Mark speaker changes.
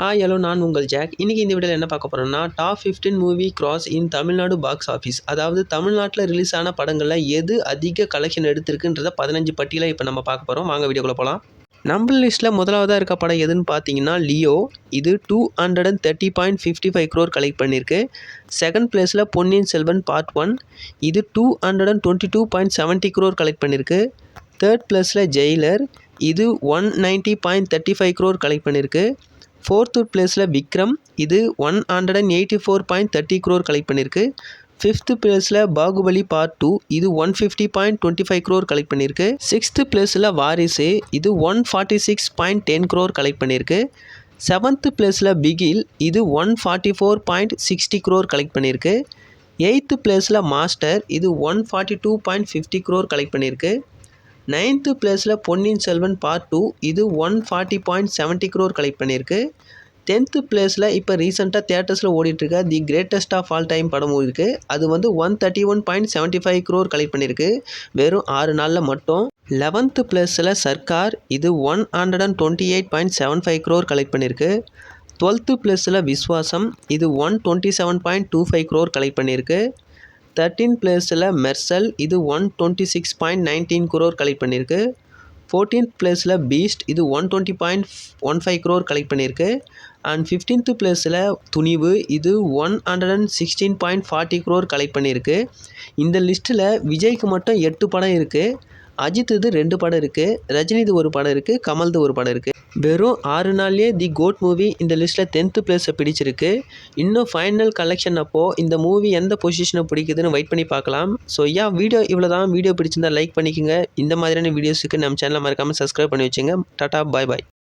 Speaker 1: Hi hello நான் உங்கள் jack இன்றைக்கி இந்த வீடியோவில் என்ன பார்க்க போகிறோம்னா top 15 movie gross in Tamil Nadu box office அதாவது தமிழ்நாட்டில் ரிலீஸ் ஆன படங்களில் எது அதிக கலெக்ஷன் எடுத்திருக்குன்றத பதினஞ்சு பட்டியலை இப்போ நம்ம பார்க்க போகிறோம் வாங்க வீடியோக்குள்ளே போகலாம் நம்ம லிஸ்ட்டில் முதலாவதாக இருக்க படம் எதுன்னு பார்த்தீங்கன்னா லியோ இது two hundred and thirty point fifty five crore collect பண்ணியிருக்கு செகண்ட் பிளேஸில் பொன்னியின் செல்வன் பார்ட் ஒன் இது two hundred and twenty two point seventy crore collect பண்ணியிருக்கு தேர்ட் பிளேஸில் ஜெயிலர். இது one ninety point thirty five crore collect பண்ணியிருக்கு fourth பிளேஸில் விக்ரம் இது one hundred and eighty four point thirty crore collect பண்ணியிருக்கு fifth பிளேஸில் Baahubali part two இது one fifty point twenty five crore collect பண்ணியிருக்கு சிக்ஸ்த்து பிளேஸில் வாரிசு இது one forty six point ten crore collect பண்ணியிருக்கு செவன்த்து பிளேஸில் பிகில் இது one forty four point sixty crore collect பண்ணியிருக்கு எயித்து பிளேஸில் மாஸ்டர் இது one forty two point fifty crore collect பண்ணியிருக்கு நைன்த்து பிளேஸில் பொன்னியின் செல்வன் பார்ட் டூ இது one forty point seventy crore collect பண்ணியிருக்கு. டென்த்து பிளேஸில் இப்போ ரீசெண்டாக தேட்டர்ஸில் ஓடிட்டுருக்க the greatest of all time படமும் இருக்குது அது வந்து one thirty one point seventy five crore collect பண்ணியிருக்கு. வெறும் ஆறு நாளில் மட்டும். லெவன்த்து பிளேஸில் சர்க்கார் இது one hundred and twenty eight point seven five crore collect பண்ணியிருக்கு டுவெல்த்து பிளேஸில் விஸ்வாசம் இது one twenty seven point two five crore collect பண்ணியிருக்கு. தேர்ட்டீன் பிளேஸில் மெர்சல் இது one twenty six point nineteen crore collect பண்ணியிருக்கு ஃபோர்டீன்த் பிளேஸில் பீஸ்ட் இது one twenty point one five crore collect பண்ணியிருக்கு அண்ட் ஃபிஃப்டீன்த்து பிளேஸில் துணிவு இது one hundred and sixteen point forty crore collect பண்ணியிருக்கு இந்த லிஸ்ட்டில் விஜய்க்கு மட்டும் எட்டு படம் இருக்குது அஜித் இது ரெண்டு படம் இருக்குது ரஜினிது ஒரு படம் இருக்குது கமல்து ஒரு படம் இருக்குது வெறும் ஆறு நாள்லேயே தி கோட் மூவி இந்த லிஸ்ட்டில் டென்த்து பிளேஸை பிடிச்சிருக்கு. இன்னும் ஃபைனல் கலெக்ஷன் அப்போது இந்த மூவி எந்த பொசிஷனை பிடிக்குதுன்னு வெயிட் பண்ணி பார்க்கலாம். ஸோ ஏன் வீடியோ இவ்வளோ தான் வீடியோ பிடிச்சிருந்தா லைக் பண்ணிக்கோங்க. இந்த மாதிரியான வீடியோஸுக்கு நம்ம சேனலை மறக்காமல் சப்ஸ்கிரைப் பண்ணி வச்சுங்க. டாட்டா பாய் பாய்